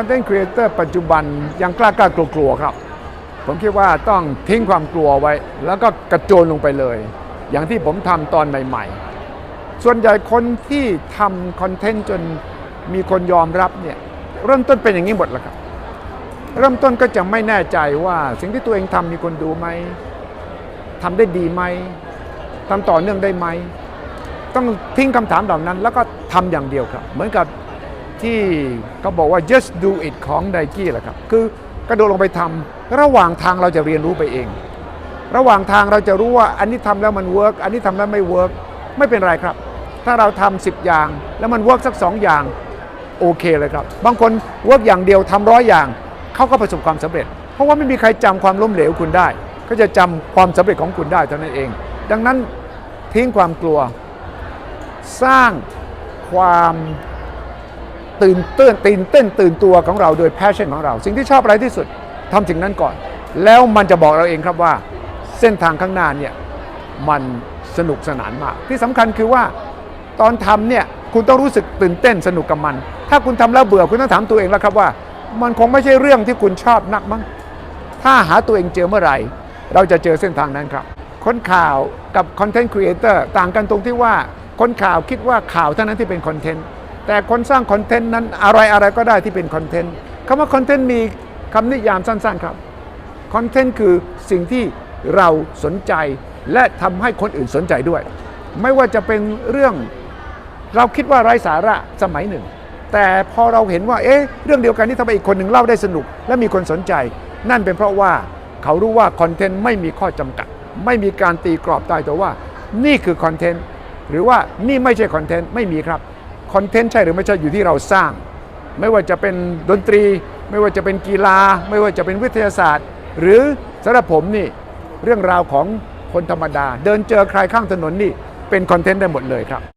คอนเทนต์ครีเอเตอร์ปัจจุบันยังกล้ากล้ากลัวกลัวๆครับ ผมคิดว่าต้องทิ้งความกลัวไว้ แล้วก็กระโจนลงไปเลย อย่างที่ผมทำตอนใหม่ ๆ ส่วนใหญ่คนที่ทำคอนเทนต์จนมีคนยอมรับเนี่ยเริ่มต้นเป็นอย่างนี้หมดแล้วครับ เริ่มต้นก็จะไม่แน่ใจว่าสิ่งที่ตัวเองทำมีคนดูไหมทำได้ดีไหมทำต่อเนื่องได้ไหม ต้องทิ้งคำถามเหล่านั้น แล้วก็ทำอย่างเดียวครับ เหมือนกับ ที่เขาบอกว่า just do it ของไดกี้แหละครับ คือกระโดดลงไปทำระหว่างทางเราจะเรียนรู้ไปเอง ระหว่างทางเราจะรู้ว่าอันนี้ทำแล้วมันเวิร์กอันนี้ทำแล้วไม่เวิร์กไม่เป็นไรครับ ถ้าเราทำสิบอย่าง แล้วมันเวิร์กสักสองอย่างโอเคเลยครับ บางคนเวิร์กอย่างเดียวทำร้อยอย่างเขาก็ประสบความสำเร็จ เพราะว่าไม่มีใครจำความล้มเหลวคุณได้ก็จะจำความสำเร็จของคุณได้เท่านั้นเอง ดังนั้นทิ้งความกลัว สร้างความ ตื่นเต้นตื่นเต้นตื่นตัวของเราโดยแพชชั่นของเรา สิ่งที่ชอบอะไรที่สุดทำสิ่งนั้นก่อน แล้วมันจะบอกเราเองครับว่า เส้นทางข้างหน้าเนี่ยมันสนุกสนานมาก ที่สำคัญคือว่าตอนทำเนี่ยคุณต้องรู้สึกตื่นเต้นสนุกกับมัน ถ้าคุณทำแล้วเบื่อคุณต้องถามตัวเองแล้วครับว่า มันคงไม่ใช่เรื่องที่คุณชอบนักมั้งถ้าหาตัวเองเจอเมื่อไหร่ เราจะเจอเส้นทางนั้นครับ คนข่าวกับคอนเทนต์ครีเอเตอร์ต่างกันตรงที่ว่าคนข่าวคิดว่าข่าวเท่านั้นที่เป็นคอนเทนต์ แต่คนสร้างคอนเทนต์นั้นอะไรอะไรก็ได้ที่เป็นคอนเทนต์คำว่าคอนเทนต์มีคำนิยามสั้นๆครับคอนเทนต์คือสิ่งที่เราสนใจและทำให้คนอื่นสนใจด้วย ไม่ว่าจะเป็นเรื่องเราคิดว่าไร้สาระสมัยหนึ่ง แต่พอเราเห็นว่าเอ๊ะเรื่องเดียวกันที่ทำให้อีกคนหนึ่งเล่าได้สนุก และมีคนสนใจ นั่นเป็นเพราะว่าเขารู้ว่าคอนเทนต์ไม่มีข้อจำกัด ไม่มีการตีกรอบตายตัวว่า นี่คือคอนเทนต์หรือว่านี่ไม่ใช่คอนเทนต์ไม่มีครับ คอนเทนต์ใช่หรือไม่ใช่อยู่ที่เราสร้าง ไม่ว่าจะเป็นดนตรี ไม่ว่าจะเป็นกีฬา ไม่ว่าจะเป็นวิทยาศาสตร์ หรือสำหรับผมนี่เรื่องราวของคนธรรมดา เดินเจอใครข้างถนนนี่เป็นคอนเทนต์ได้หมดเลยครับ